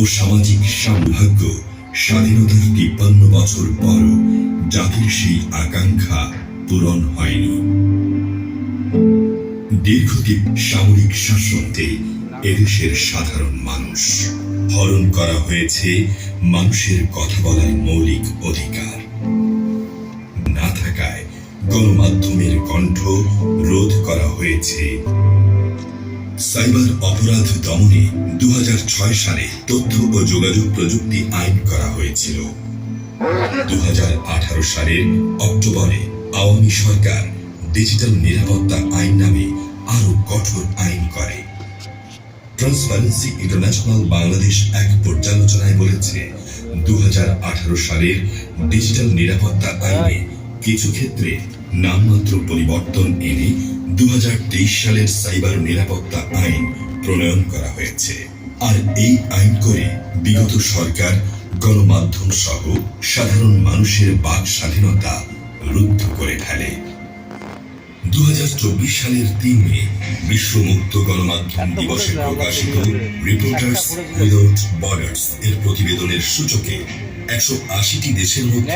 ও সামাজিক সৌভাগ্য স্বাধীনতার তিপ্পান্ন বছর পরও জাতির সেই আকাঙ্ক্ষা পূরণ হয়নি। দীর্ঘদিন সামরিক শাসনতে এদেশের সাধারণ মানুষ। হরণ করা হয়েছে মানুষের কথা বলার মৌলিক অধিকার। না থাকায় গণমাধ্যমের কণ্ঠ রোধ করা হয়েছে সাইবার অপরাধ দমনে দু হাজার ছয় সালে তথ্য ও যোগাযোগ প্রযুক্তি আইন করা হয়েছিল। দু হাজার আঠারো সালের অক্টোবরে আওয়ামী সরকার ডিজিটাল নিরাপত্তা আইন নামে আরও কঠোর আইন করে। ট্রান্সপারেন্সি ইন্টারন্যাশনাল বাংলাদেশ এক পর্যালোচনায় বলেছে দু হাজার আঠারো সালের ডিজিটাল নিরাপত্তা আইনে কিছু ক্ষেত্রে নামমাত্র পরিবর্তন এনে দু হাজার তেইশ সালের সাইবার নিরাপত্তা আইন প্রণয়ন করা হয়েছে। আর এই আইন করে বিগত সরকার গণমাধ্যম সহ সাধারণ মানুষের বাক স্বাধীনতা রুদ্ধ করে ফেলে। দু সালের তিন মে বিশ্ব মুক্ত গণমাধ্যম দিবসে প্রকাশিত রিপোর্টার্স উইদাউট বর্ডার্স এর প্রতিবেদনের সূচকে একশো আশিটি দেশের মধ্যে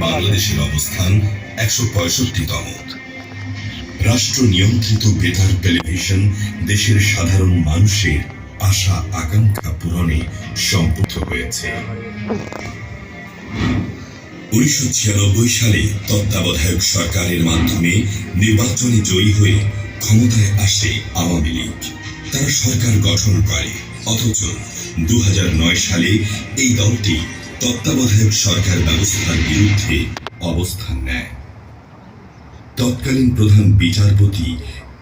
বাংলাদেশের অবস্থান একশো পঁয়ষট্টিতম। রাষ্ট্র নিয়ন্ত্রিত বেতার টেলিভিশন দেশের সাধারণ মানুষের আশা আকাঙ্ক্ষা পূরণে সম্পৃক্ত হয়েছে। উনিশশো ছিয়ানব্বই সালে তত্ত্বাবধায়ক সরকারের মাধ্যমে নির্বাচনে জয়ী হয়ে ক্ষমতায় আসে আওয়ামী লীগ। তারা সরকার গঠন করে। অথচ দু হাজার নয় সালে এই দলটি তত্ত্বাবধায়ক সরকার ব্যবস্থার বিরুদ্ধে অবস্থান নেয়। তৎকালীন প্রধান বিচারপতি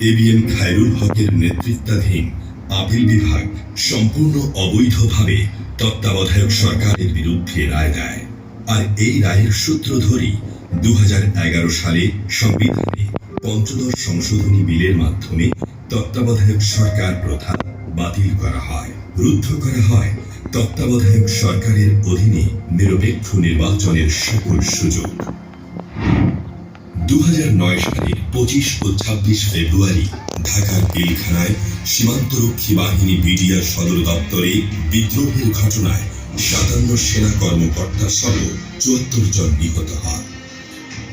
এ বি এম খায়রুল হকের নেতৃত্বাধীন আপিল বিভাগ সম্পূর্ণ অবৈধভাবে তত্ত্বাবধায়ক সরকারের বিরুদ্ধে রায় দেয়। আর এই রায়ের সূত্র ধরেই দু হাজার এগারো সালে সংবিধানে পঞ্চদশ সংশোধনী বিলের মাধ্যমে তত্ত্বাবধায়ক সরকার প্রথা বাতিল করা হয়। রুদ্ধ করা হয় তত্ত্বাবধায়ক সরকারের অধীনে নিরপেক্ষ নির্বাচনের সকল সুযোগ। দু সালের পঁচিশ ও ছাব্বিশ ফেব্রুয়ারি ঢাকার পিলখানায় সীমান্তরক্ষী বাহিনী বিডিআর সদর দপ্তরে বিদ্রোহের ঘটনায় সাতান্ন সেনা কর্মকর্তা সহ চুয়াত্তর জন নিহত হন।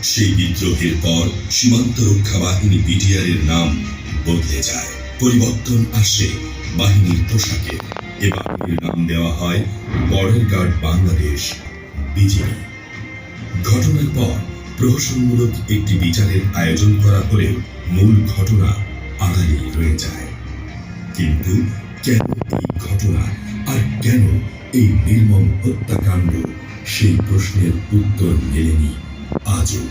সেই বিদ্রোহের পর সীমান্ত রক্ষা বাহিনী বিডিআর এর নাম বদলে যায়। পরিবর্তন আসে বাহিনীর পোশাকে। এ বাহিনীর নাম দেওয়া হয় বর্ডার গার্ড বাংলাদেশ, বিজিবি। ঘটনার পর প্রহসনমূলক একটি বিচারের আয়োজন করা হলেও মূল ঘটনা আড়ালেই রয়ে যায়। কিন্তু কেন এই ঘটনা আর কেন এই নির্মম হত্যাকাণ্ড? সেই প্রশ্নের উত্তর মেলেনি আজও।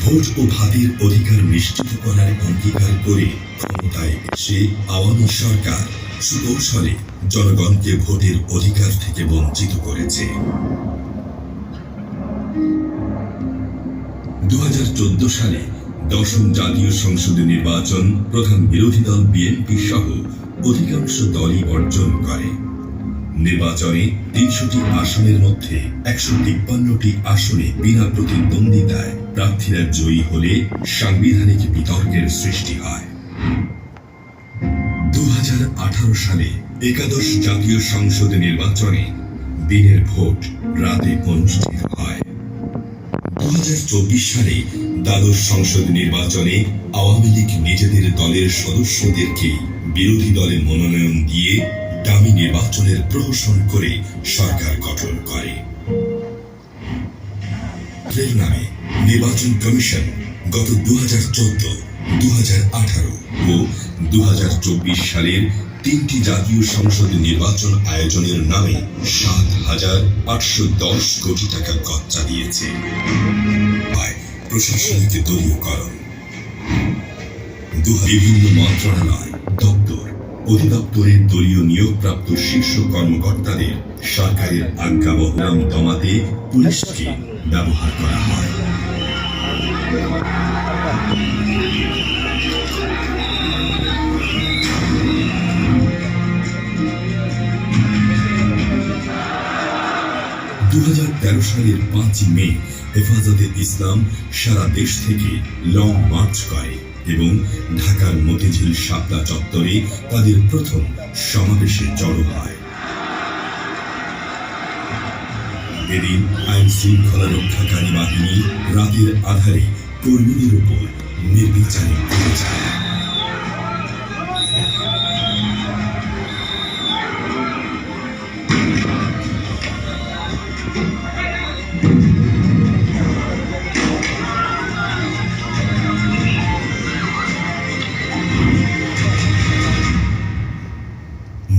ভোট ও ভাতের অধিকার নিশ্চিত করার অঙ্গীকার করে ক্ষমতায় এসে আওয়ামী সরকার সুকৌশলে জনগণকে ভোটের অধিকার থেকে বঞ্চিত করেছে। দু হাজার চোদ্দ সালে দশম জাতীয় সংসদে নির্বাচন প্রধান বিরোধী দল বিএনপি সহ অধিকাংশ দলই অর্জন করে। নির্বাচনে তিনশোটি আসনের মধ্যে একশো তিপ্পান্নটি আসনে বিনা প্রতিদ্বন্দ্বিতায় প্রার্থীরা জয়ী হলে সাংবিধানিক বিতর্কের সৃষ্টি হয়। দু হাজার আঠারো সালে একাদশ জাতীয় সংসদ নির্বাচনে দিনের ভোট রাতে অনুষ্ঠিত হয়। দু হাজার চব্বিশ সালে দ্বাদশ সংসদ নির্বাচনে আওয়ামী লীগ নিজেদের দলের সদস্যদেরকে বিরোধী দলে মনোনয়ন দিয়ে দামি নির্বাচনের প্রহসন করে সরকার গঠন করে। নামে নির্বাচন কমিশন গত দু হাজার চোদ্দ দু হাজার আঠারো ও দু হাজার চব্বিশ সালের তিনটি জাতীয় সংসদ নির্বাচন আয়োজনের নামে সাত হাজার আটশো দশ কোটি টাকা প্রশাসনিক দলীয়করণ। বিভিন্ন মন্ত্রণালয়, দপ্তর, অধিদপ্তরের দলীয় নিয়োগপ্রাপ্ত শীর্ষ কর্মকর্তাদের সরকারের আজ্ঞাবহ নাম দমাতে পুলিশকে ব্যবহার করা হয়। দু হাজার তেরো সালের পাঁচ মে হেফাজতে ইসলাম সারা দেশ থেকে লং মার্চ করে এবং ঢাকার মতিঝিল শাপলা চত্বরে তাদের প্রথম সমাবেশে জড়ো হয়। এদিন আইন রক্ষাকারী বাহিনী রাতের আধারে কর্মীদের উপর নির্বিচারে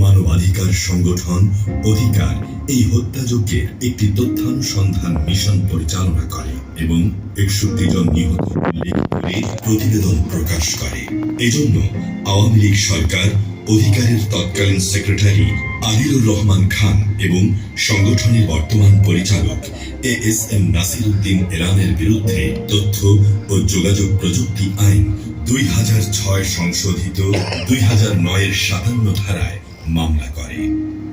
মানবাধিকার সংগঠন অধিকার এই হত্যাযজ্ঞের একটি তথ্যানুসন্ধান মিশন পরিচালনা করে এবং একষট্টি জন নিহত উল্লেখ করে প্রতিবেদন প্রকাশ করে। এজন্য আওয়ামী লীগ সরকার, অধিকারের তৎকালীন সেক্রেটারি আদিলুর রহমান খান এবং সংগঠনের বর্তমান পরিচালক A S M Nasir Uddin এরানের বিরুদ্ধে তথ্য ও যোগাযোগ প্রযুক্তি আইন দুই হাজার ছয় সংশোধিত দুই হাজার নয়ের সাতান্ন ধারায় মামলা করে।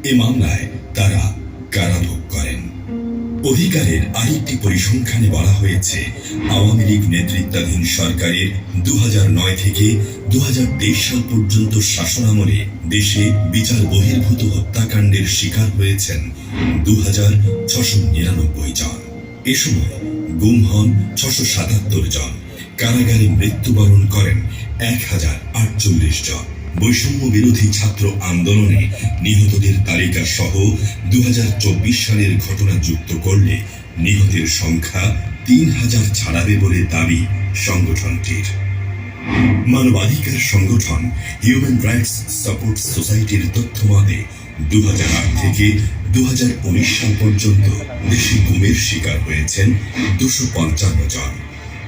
এ মামলায় তারা কারাভোগ করেন। অধিকারের আরেকটি পরিসংখ্যানে বলা হয়েছে, আওয়ামী লীগ নেতৃত্বাধীন সরকারের দু নয় থেকে দু হাজার তেইশ সাল পর্যন্ত শাসনামলে দেশে বিচার বহির্ভূত হত্যাকাণ্ডের শিকার হয়েছেন দু হাজার ছশো নিরানব্বই জন। এ সময় গুম হন ছশো সাতাত্তর জন। কারাগারে মৃত্যুবরণ করেন এক হাজার আটচল্লিশ জন। বৈষম্য বিরোধী ছাত্র আন্দোলনে নিহতদের তালিকা সহ দু হাজার চব্বিশ সালের ঘটনা যুক্ত করলে নিহতের সংখ্যা তিন হাজার ছাড়াবে বলে দাবি সংগঠনটির। মানবাধিকার সংগঠন হিউম্যান রাইটস সাপোর্ট সোসাইটির তথ্য মতে দু থেকে দু হাজার উনিশ সাল পর্যন্ত দেশে গুমের শিকার হয়েছেন দুশো পঞ্চান্ন জন।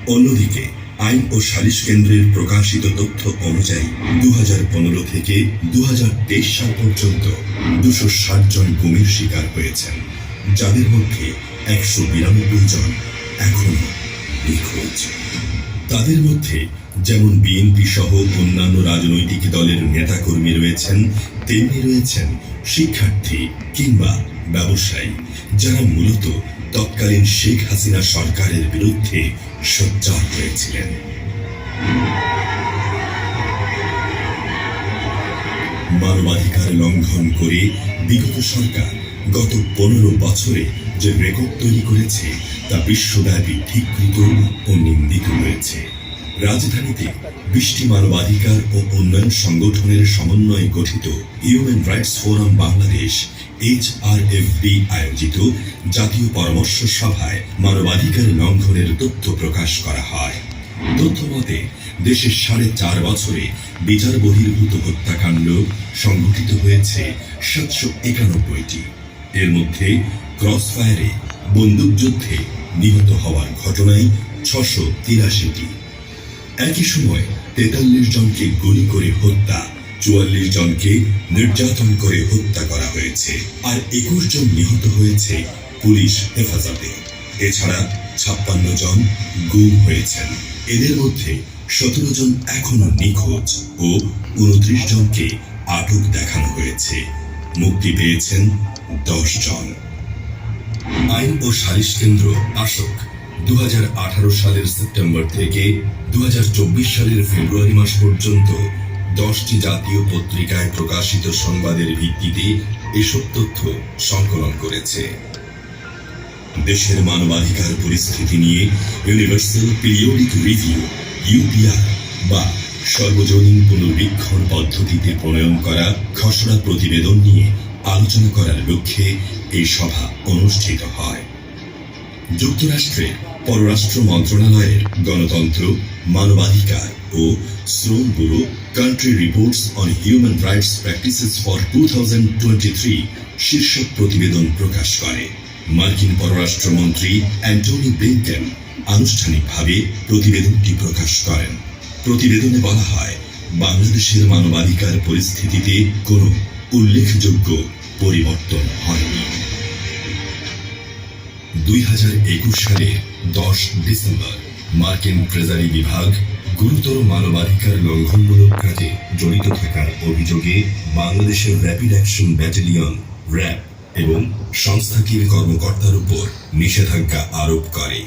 অন্যদিকে আইন ও সালিশ কেন্দ্রের প্রকাশিত তথ্য অনুযায়ী দুহাজার পনেরো থেকে দুহাজার তেইশ সাল পর্যন্ত দুশো জন গুমের শিকার হয়েছেন, যাদের মধ্যে একশো বিরানব্বই জন এখনও নিখোঁজ। তাদের মধ্যে যেমন বিএনপি সহ অন্যান্য রাজনৈতিক দলের নেতাকর্মী রয়েছেন, তেমনি রয়েছেন শিক্ষার্থী কিংবা ব্যবসায়ী, যারা মূলত তৎকালীন শেখ হাসিনা সরকারের বিরুদ্ধে সোচ্চার হয়েছিলেন। মানবাধিকার লঙ্ঘন করে বিগত সরকার গত পনেরো বছরে যে রেকর্ড তৈরি করেছে, তা বিশ্বব্যাপী ঠিককৃত ও নিন্দিত হয়েছে। রাজধানীতে বৃষ্টি মানবাধিকার ও উন্নয়ন সংগঠনের সমন্বয়ে গঠিত human rights forum Bangladesh H R F B আয়োজিত জাতীয় পরামর্শ সভায় মানবাধিকার লঙ্ঘনের তথ্য প্রকাশ করা হয়। তথ্যমতে দেশের সাড়ে চার বছরে বিচার বহির্ভূত হত্যাকাণ্ড সংঘটিত হয়েছে সাতশো একানব্বইটি। এর মধ্যে ক্রস ফায়ারে বন্দুকযুদ্ধে নিহত হওয়ার ঘটনায় ছশো তিরাশিটি। একই সময় তেতাল্লিশ জনকে গুলি করে হত্যা, চুয়াল্লিশ জনকে নির্যাতন করে হত্যা করা হয়েছে। আর একুশ জন নিহত হয়েছে পুলিশ হেফাজতে। এছাড়া ছাপ্পান্ন জন গুম হয়েছেন। এদের মধ্যে সতেরো জন এখনও নিখোঁজ ও উনত্রিশ জনকে আটক দেখানো হয়েছে। মুক্তি পেয়েছেন দশ জন। আইন ও সালিশ কেন্দ্র আশোক দু হাজার আঠারো সালের সেপ্টেম্বর থেকে দু হাজার চব্বিশ সালের ফেব্রুয়ারি মাস পর্যন্ত দশটি জাতীয় পত্রিকায় প্রকাশিত সংবাদের ভিত্তিতে এসব তথ্য সংকলন করেছে। দেশের মানবাধিকার পরিস্থিতি নিয়ে ইউনিভার্সাল পিরিয়ডিক রিভিউ ইউপিআর বা সর্বজনীন পুনর্বীক্ষণ পদ্ধতিতে প্রণয়ন করা খসড়া প্রতিবেদন নিয়ে আলোচনা করার লক্ষ্যে এই সভা অনুষ্ঠিত হয়। যুক্তরাষ্ট্রের পররাষ্ট্র মন্ত্রণালয়ের গণতন্ত্র, মানবাধিকার ও শ্রম bureau country reports on human rights practices for two শীর্ষক প্রতিবেদন প্রকাশ করে। মার্কিন পররাষ্ট্রমন্ত্রী অ্যান্টনি ব্লিংকেন আনুষ্ঠানিকভাবে প্রতিবেদনটি প্রকাশ করেন। প্রতিবেদনে বলা হয়, বাংলাদেশের মানবাধিকার পরিস্থিতিতে কোনো উল্লেখযোগ্য পরিবর্তন হয়নি। দুই হাজার একুশ সালের দশ ডিসেম্বর মার্কিন ট্রেজারি বিভাগ গুরুতর মানবাধিকার লঙ্ঘনমূলক কাজে জড়িত থাকার অভিযোগে বাংলাদেশের র্যাপিড অ্যাকশন ব্যাটালিয়ন, র্যাব এবং সংস্থাটির কর্মকর্তার উপর নিষেধাজ্ঞা আরোপ করে।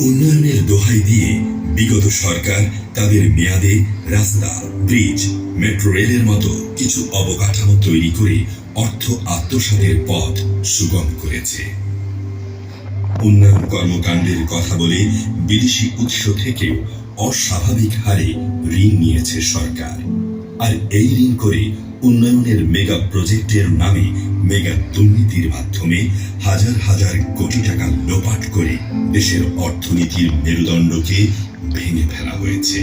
উন্নয়নের দোহাই দিয়ে বিগত সরকার তাদের মেয়াদে রাস্তা, ব্রিজ, মেট্রো রেলের মতো কিছু অবকাঠামো তৈরি করে অর্থ আত্মসাতের পথ সুগম করেছে। উন্নয়ন কর্মকাণ্ডের কথা বলে বিদেশি উৎস থেকেও অস্বাভাবিক হারে ঋণ নিয়েছে সরকার। আর এই ঋণ করে উন্নয়নের মেগা প্রজেক্টের নামে মেগা দুর্নীতির মাধ্যমে হাজার হাজার কোটি টাকা লোপাট করে দেশের অর্থনীতির মেরুদণ্ডকে ভেঙে ফেলা হয়েছে।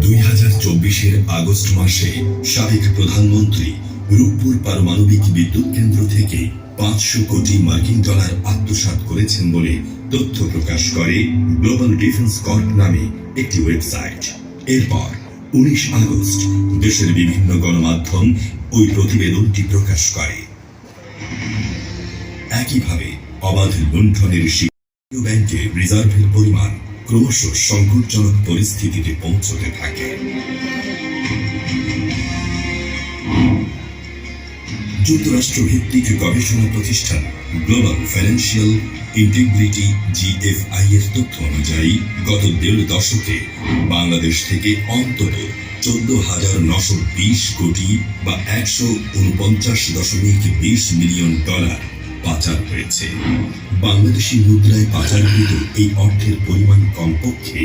দুই হাজার চব্বিশের আগস্ট মাসে সাবেক প্রধানমন্ত্রী রূপপুর পারমাণবিক বিদ্যুৎ কেন্দ্র থেকে পাঁচশো কোটি মার্কিন ডলার আত্মসাৎ করেছেন বলে তথ্য প্রকাশ করে গ্লোবাল ডিফেন্স কর্প নামে একটি ওয়েবসাইট। এরপর উনিশ আগস্ট দেশের বিভিন্ন গণমাধ্যম ওই প্রতিবেদনটি প্রকাশ করে। একইভাবে অবাধ লুণ্ঠনের ব্যাংকে রিজার্ভের পরিমাণ ক্রমশ সংকটজনক পরিস্থিতিতে পৌঁছতে থাকে। যুক্তরাষ্ট্র ভিত্তিক গবেষণা প্রতিষ্ঠান গ্লোবাল ফাইন্যান্সিয়াল ইন্টিগ্রিটি জিএফআই এর তথ্য অনুযায়ী, গত দেড় দশকে বাংলাদেশ থেকে অন্তত চোদ্দ হাজার নশো বিশ কোটি বা একশো উনপঞ্চাশ দশমিক বিশ মিলিয়ন ডলার পাচার হয়েছে। বাংলাদেশি মুদ্রায় পাচারকৃত এই অর্থের পরিমাণ কমপক্ষে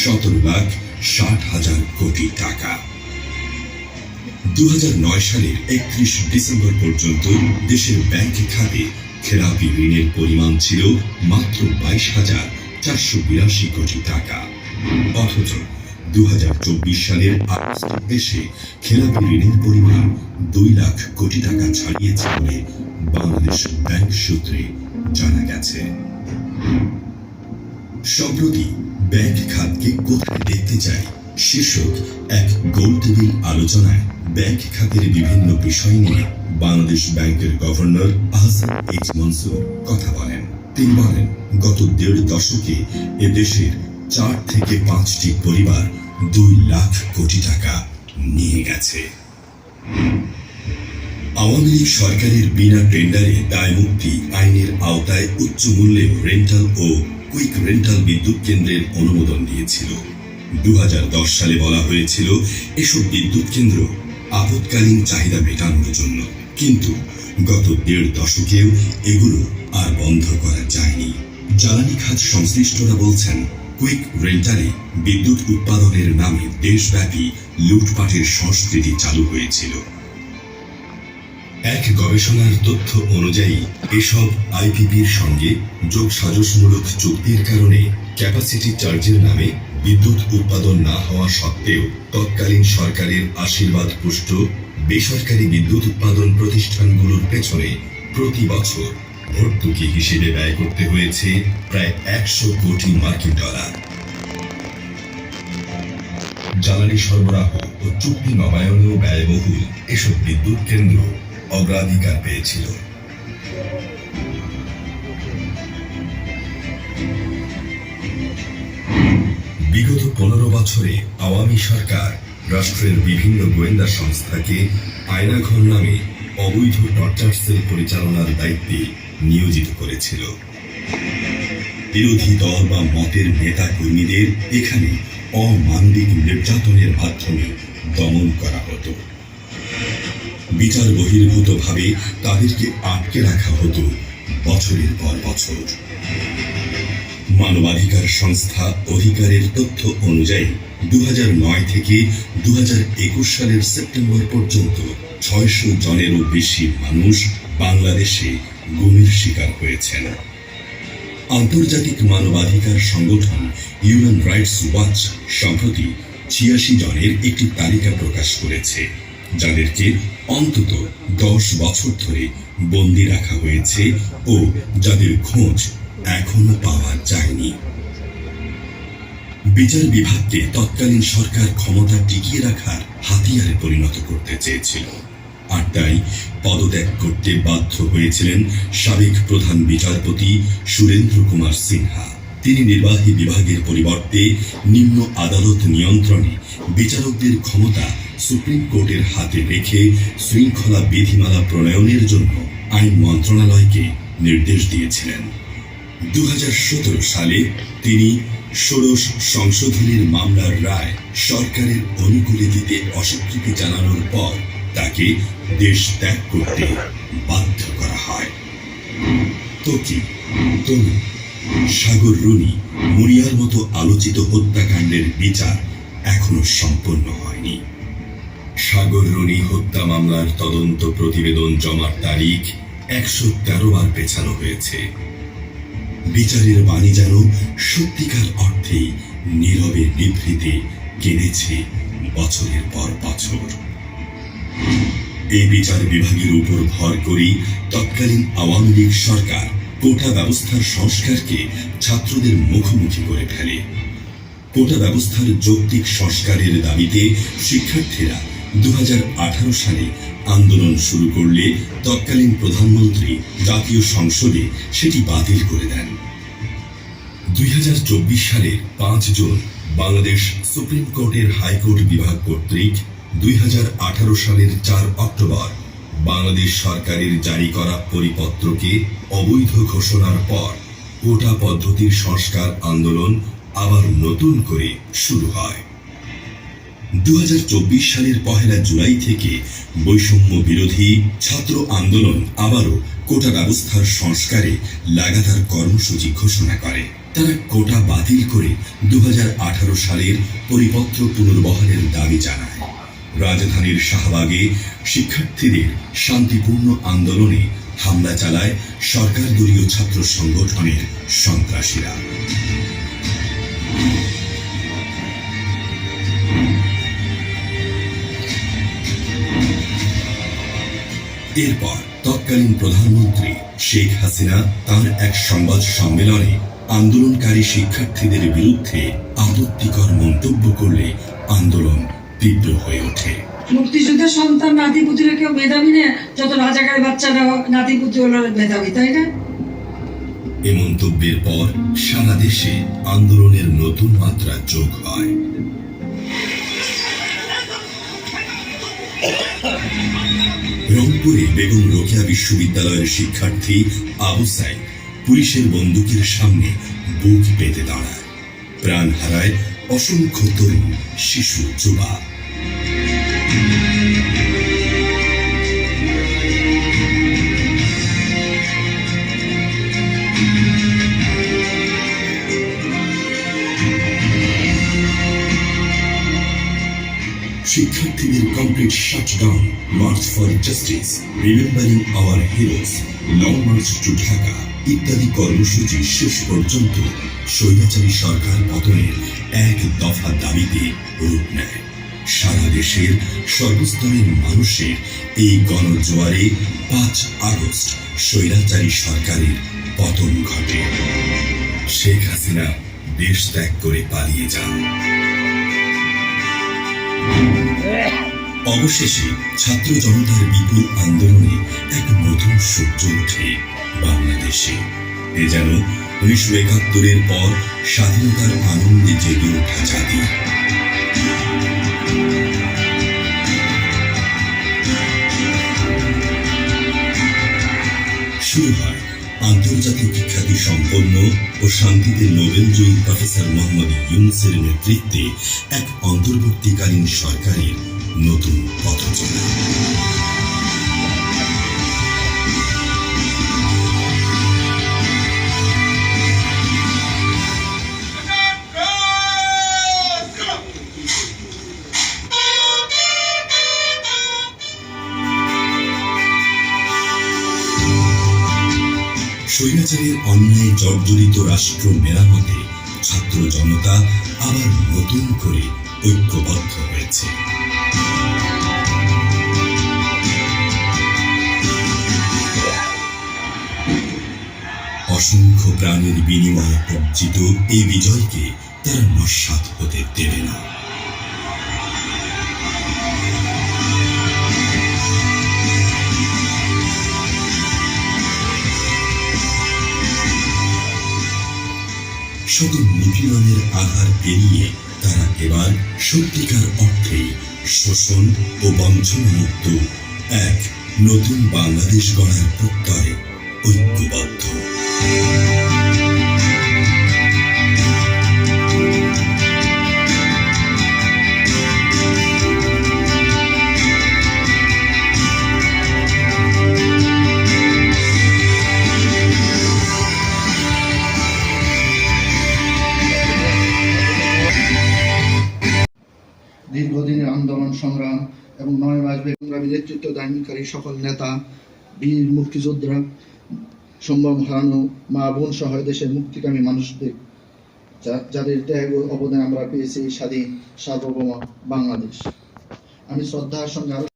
সতেরো লাখ ষাট হাজার কোটি টাকা। দু সালের একত্রিশ ডিসেম্বর পর্যন্ত দেশের ব্যাংক খাতে খেলাপি ঋণের পরিমাণ ছিল মাত্র বাইশ হাজার চারশো বিরাশি কোটি টাকা। অথচ দু হাজার চব্বিশ সালের আগস্ট এসে খেলাপি ঋণের পরিমাণ দুই লাখ কোটি টাকা ছাড়িয়েছে বলে বাংলাদেশ ব্যাংক সূত্রে জানা গেছে, সম্প্রতি ব্যাংক খাতকে কোথায় দেখতে চাই শীর্ষক এক গোল টেবিল আলোচনায় ব্যাংক খাতের বিভিন্ন বিষয় নিয়ে বাংলাদেশ ব্যাংকের গভর্নর আহসান এইচ মনসুর কথা বলেন। তিনি বলেন, গত দেড় দশকে এদেশের চার থেকে পাঁচটি পরিবার দুই লাখ কোটি টাকা নিয়ে গেছে। আওয়ামী লীগ সরকারের বিনা টেন্ডারে দায়মুক্তি আইনের আওতায় উচ্চ মূল্যে রেন্টাল ও কুইক রেন্টাল বিদ্যুৎ কেন্দ্রের অনুমোদন দিয়েছিল। দু হাজার দশ সালে বলা হয়েছিল, এসব বিদ্যুৎ কেন্দ্র আপৎকালীন চাহিদা মেটানোর জন্য। কিন্তু গত দেড় দশকেও এগুলো আর বন্ধ করা যায়নি। জ্বালানি খাত সংশ্লিষ্টরা বলছেন, কুইক রেন্টালে বিদ্যুৎ উৎপাদনের নামে দেশব্যাপী লুটপাটের সংস্কৃতি চালু হয়েছিল। এক গবেষণার তথ্য অনুযায়ী, এসব আইপিপির সঙ্গে যোগ সাজসমূলক চুক্তির কারণে ক্যাপাসিটি চার্জের নামে বিদ্যুৎ উৎপাদন না হওয়া সত্ত্বেও তৎকালীন সরকারের আশীর্বাদ পুষ্ট বেসরকারি বিদ্যুৎ উৎপাদন প্রতিষ্ঠানগুলোর পেছনে প্রতি বছর ভর্তুকি হিসেবে ব্যয় করতে হয়েছে প্রায় একশো কোটি মার্কিন ডলার। জ্বালানি সরবরাহ ও চুক্তি নবায়নেও ব্যয়বহুল এসব বিদ্যুৎ কেন্দ্র। অগ্রাধিকার পেয়েছিল। বিগত পনেরো বছরে আওয়ামী সরকার রাষ্ট্রের বিভিন্ন গোয়েন্দা সংস্থাকে আয়নাঘর নামে অবৈধ টর্চার সেল পরিচালনার দায়িত্বে নিয়োজিত করেছিল। বিরোধী দল বা মতের নেতা কর্মীদের এখানে অমানবিক নির্যাতনের মাধ্যমে দমন করা হতো। বিচার বহির্ভূতভাবে তাদেরকে আটকে রাখা হতো বছরের পর বছর। মানবাধিকার সংস্থা অধিকারের তথ্য অনুযায়ী দু নয় থেকে দু হাজার একুশ সালের সেপ্টেম্বর পর্যন্ত ছয়শো জনেরও বেশি মানুষ বাংলাদেশে গুমের শিকার হয়েছেন। আন্তর্জাতিক মানবাধিকার সংগঠন হিউম্যান রাইটস ওয়াচ সম্প্রতি ছিয়াশি জনের একটি তালিকা প্রকাশ করেছে, যাদেরকে অন্তত দশ বছর ধরে বন্দি রাখা হয়েছে ও যাদের খোঁজ এখনও পাওয়া যায়নি। বিচার বিভাগকে তৎকালীন সরকার ক্ষমতা টিকিয়ে রাখার হাতিয়ারে পরিণত করতে চেয়েছিল। আর তাই পদত্যাগ করতে বাধ্য হয়েছিলেন সাবেক প্রধান বিচারপতি সুরেন্দ্র কুমার সিনহা। তিনি নির্বাহী বিভাগের পরিবর্তে নিম্ন আদালত নিয়ন্ত্রণে বিচারকদের ক্ষমতা সুপ্রিম কোর্টের হাতে রেখে শৃঙ্খলা বিধিমালা প্রণয়নের জন্য আইন মন্ত্রণালয়কে নির্দেশ দিয়েছিলেন। দু হাজার সতেরো সালে তিনি ষোড়শ সংশোধনীর মামলার রায় সরকারের অনুকূলে দিতে অস্বীকৃতি জানানোর পর তাকে দেশ ত্যাগ করতে বাধ্য করা হয়। তো কি তনু, সাগর রুনি মুনিয়ার মতো আলোচিত হত্যাকাণ্ডের বিচার এখনও সম্পন্ন হয়নি। সাগর রুনি হত্যা মামলার তদন্ত প্রতিবেদন জমার তারিখ একশো তেরো বার পেছানো হয়েছে। বিচারের বাণী যেন সত্যিকার অর্থেই নীরবে নিভৃতে কেঁদেছে বছরের পর বছর। এই বিচার বিভাগের উপর ভর করেই তৎকালীন আওয়ামী লীগ সরকার কোটা ব্যবস্থার সংস্কারকে ছাত্রদের মুখোমুখি করে ফেলে। কোটা ব্যবস্থার যৌক্তিক সংস্কারের দাবিতে শিক্ষার্থীরা দুই হাজার আঠারো সালে আন্দোলন শুরু করলে তৎকালীন প্রধানমন্ত্রী জাতীয় সংসদে সেটি বাতিল করে দেন। দুই হাজার চব্বিশ সালের পাঁচ জুন বাংলাদেশ সুপ্রিম কোর্টের হাইকোর্ট বিভাগ কর্তৃক দুই হাজার আঠারো সালের চার অক্টোবর বাংলাদেশ সরকারের জারি করা পরিপত্রকে অবৈধ ঘোষণার পর কোটা পদ্ধতির সংস্কার আন্দোলন আবার নতুন করে শুরু হয়। দু হাজার চব্বিশ সালের পহেলা জুলাই থেকে বৈষম্য বিরোধী ছাত্র আন্দোলন আবারও কোটা ব্যবস্থার সংস্কারে লাগাতার কর্মসূচি ঘোষণা করে। তারা কোটা বাতিল করে দু হাজার আঠারো সালের পরিপত্র পুনর্বহালের দাবি জানায়। রাজধানীর শাহবাগে শিক্ষার্থীদের শান্তিপূর্ণ আন্দোলনে হামলা চালায় সরকার দলীয় ছাত্র সংগঠনের সন্ত্রাসীরা। এরপর তৎকালীন প্রধানমন্ত্রী শেখ হাসিনা তার এক সংবাদ সম্মেলনে আন্দোলনকারী শিক্ষার্থীদের বিরুদ্ধে আপত্তিকর মন্তব্য করলে আন্দোলন তীব্র হয়ে ওঠে। মুক্তিযুদ্ধের সন্তান নাতিপুতিরা কেউ মেধাবী না? যত রাজাকারের বাচ্চারা নাতিপুতি হলো মেধাবী তাই না? এ মন্তব্যের পর সারা দেশে আন্দোলনের নতুন মাত্রা যোগ হয়। রংপুরে বেগম রোকেয়া বিশ্ববিদ্যালয়ের শিক্ষার্থী আবু সাইদ পুলিশের বন্দুকের সামনে বুক পেতে দাঁড়ায়। প্রাণ হারায় অসংখ্য তরুণ, শিশু, যুবা। শিক্ষার্থীদের complete shutdown march for justice remembering our heroes long march to Dhaka ইত্যাদি কর্মসূচি শেষ পর্যন্ত স্বৈরাচারী সরকার পতনের এক দফা দাবিতে রূপ নেয়। সারা দেশের সর্বস্তরের মানুষের এই গণজোয়ারে পাঁচ আগস্ট স্বৈরাচারী সরকারের পতন ঘটে। শেখ হাসিনা দেশ ত্যাগ করে পালিয়ে যান। অবশেষে ছাত্র জনতার বিপুল আন্দোলনে এক নতুন সূর্য ওঠে বাংলাদেশে। এ যেন উনিশশো একাত্তরের পর স্বাধীনতার আনন্দে জেগে ওঠা জাতি। শুরু হয় আন্তর্জাতিক খ্যাতি সম্পন্ন ও শান্তিতে নোবেল নোবেলজয়ী প্রফেসর মোহাম্মদ ইউনুসের নেতৃত্বে এক অন্তর্বর্তীকালীন সরকারের নতুন পথচলা স্বৈরাচারের অন্যায় জর্জরিত রাষ্ট্র মেরামতে ছাত্র জনতা আবার নতুন করে ঐক্যবদ্ধ হয়েছে। অসংখ্য প্রাণের বিনিময়ে অর্জিত এই বিজয়কে তারা নস্বাত হতে দেবে না। সকল নিপীড়নের আধার পেরিয়ে তারা এবার সত্যিকার অর্থেই শোষণ ও বঞ্চনামুক্ত এক নতুন বাংলাদেশ গড়ার প্রত্যয়ে ঐক্যবদ্ধ। নেতৃত্ব দানকারী সকল নেতা, বীর, মুক্তিযোদ্ধা, সম্ভ্রম হারানো মা বোন সহ দেশের মুক্তিকামী মানুষদের যাদের ত্যাগ অবদান আমরা পেয়েছি স্বাধীন সার্বভৌম বাংলাদেশ। আমি শ্রদ্ধার সঙ্গে